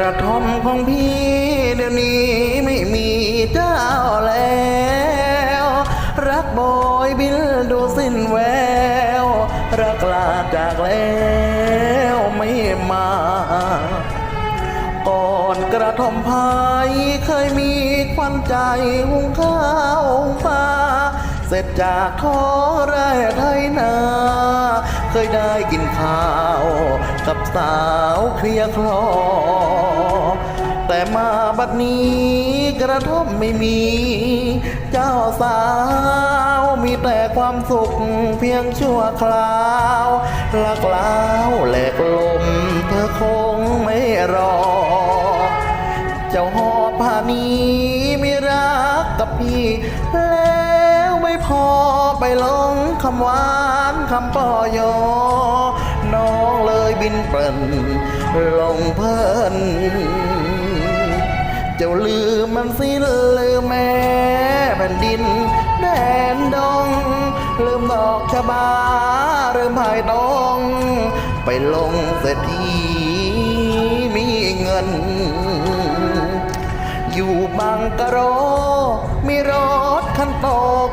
ระท่อมของพี่เดี๋ยวนี้ไม่มีเจ้าแล้ว รักบอยบินดูสิ้นแวว รักลาจากแล้วไม่มา ก่อนกระท่อมพายเคยมีควันใจหุงข้าวหุงปลาเสร็จจากท้อแร่ไทยนา เคยได้กินข้าว กับสาวเคลียคลอ แต่มาบัดนี้กระท่อมไม่มี เจ้าสาวมีแต่ความสุขเพียงชั่วคราวลักล้าวแหลกลมเธอคงไม่รอ เจ้าหอผ้านี้ไม่รักกับพี่แล้ว ไม่พอไปหลงคำหวานคำปอยอน้องเลยบินเปรินลงเพลินเจ้าลืมมันสิลืมแม่แผ่นดินแดนดงลืมดอกชะบาลืมภายตองไปลงเศรษฐีมีเงิน อยู่บางกะโรมีรถคันโต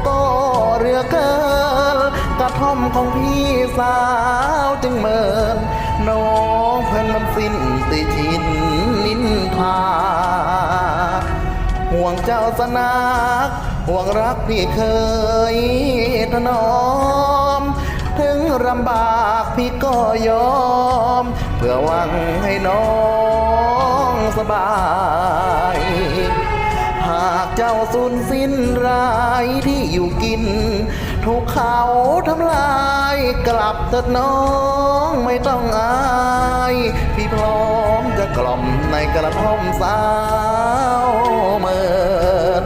ก็ือเกินกระท่อมของพี่สาวจึงเมินน้องเพิ่นมันสิ้นติชินนินทาห่วงเจ้าสนักห่วงรักพี่เคยถนอม ถึงลำบากพี่ก็ยอม เพื่อหวังให้น้องสบาย จ้าสูญสิ้นรายที่อยู่กิน ถูกเขาทำลายกลับเถิดน้องไม่ต้องอายพี่พร้อมจะกล่อมในกระท่อมสาวเมิน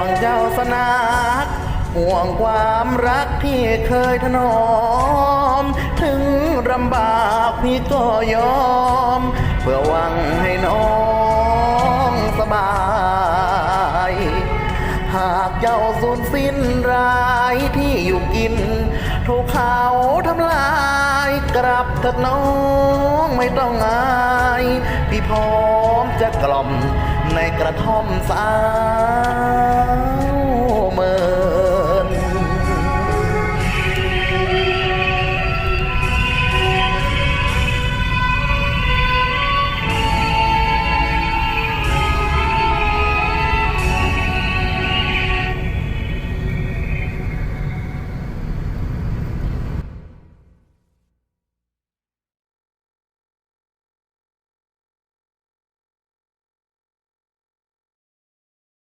วงเจ้าสนักห่วงความรักที่เคยถนอม ถึงลำบากพี่ก็ยอม เพื่อหวังให้น้องสบาย หากเจ้าสูญสิ้นรายที่อยู่กินถูกเขาทำลายกลับเถิดน้องไม่ต้องอาย พี่พร้อมจะกล่อม ในกระท่อมสาว